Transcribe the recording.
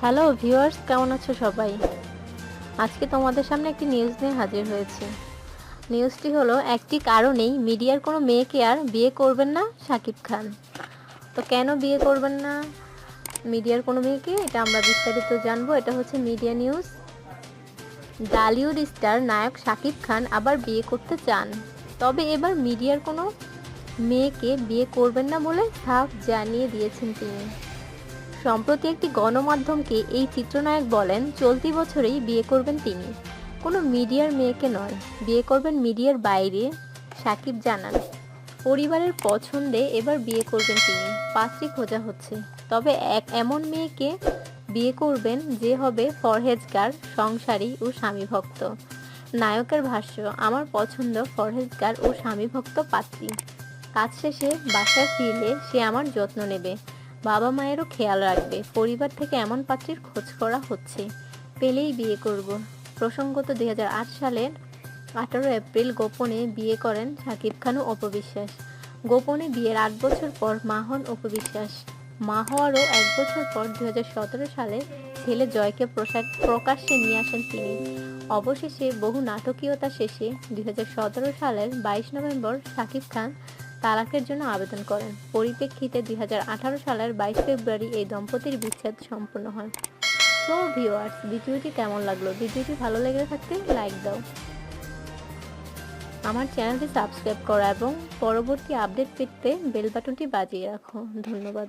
Hello viewers কেমন আছো সবাই? আজকে তোমাদের সামনে একটি নিউজ নিয়ে হাজির হয়েছে। নিউজটি হলো, একটি কারণেই মিডিয়ার কোনো মেয়েকে আর বিয়ে করবেন না শাকিব খান। তো কেন বিয়ে করবেন না মিডিয়ার কোনো মেয়েকে? এটা আমরা বিস্তারিত জানব। এটা হচ্ছে মিডিয়া নিউজ ডালিউড স্টার নায়ক শাকিব খান আবার বিয়ে করতে চান। তবে এবার মিডিয়ার কোনো মেয়েকে বিয়ে করবেন না বলে সাফ জানিয়ে দিয়েছেন তিনি। সম্প্রতি একটি গণমাধ্যমকে এই চিত্রনায়ক বলেন, চলতি বছরেই বিয়ে করবেন তিনি। কোনো মিডিয়ার মেয়েকে নয়। বিয়ে করবেন মিডিয়ার বাইরে। সাকিব জানান, পরিবারের পছন্দে এবার বিয়ে করবেন তিনি। পাত্রী খোঁজা হচ্ছে। তবে এক, এমন মেয়েকে বিয়ে করবেন যে হবে ফরহেজগার, সংসারী ও স্বামীভক্ত। নায়কের ভাষ্য, আমার পছন্দ ফরহেজগার ও স্বামীভক্ত পাত্রী। কাজ শেষে বাসায় ফিরলে সে আমার যত্ন নেবে। বাবা মায়েরও খেয়াল রাখবে, পরিবার থেকে এমন পাত্রীর খোঁজ করা হচ্ছে। পেলেই বিয়ে করব। প্রসঙ্গত দুই সালের আঠারো এপ্রিল গোপনে বিয়ে করেন শাকিব খান ও অপবিশ্বাস। গোপনে বিয়ের আট বছর পর মা হন অপবিশ্বাস। মা হওয়ারও এক বছর পর দুই হাজার সতেরো সালে ছেলে জয়কে প্রকাশ্যে নিয়ে আসেন তিনি। অবশেষে বহু নাটকীয়তা শেষে দুই হাজার সতেরো সালের বাইশ নভেম্বর শাকিব খান তালাকের জন্য আবেদন করেন। পরিপ্রেক্ষিতে দু হাজার আঠারো সালের বাইশ ফেব্রুয়ারি এই দম্পতির বিচ্ছেদ সম্পন্ন হয়। সো ভিউয়ার্স ভিডিওটি কেমন লাগল? ভিডিওটি ভালো লেগে থাকতে লাইক দাও। আমার চ্যানেলটি সাবস্ক্রাইব করা এবং পরবর্তী আপডেট পেতে বেল বাটনটি বাজিয়ে রাখো। ধন্যবাদ।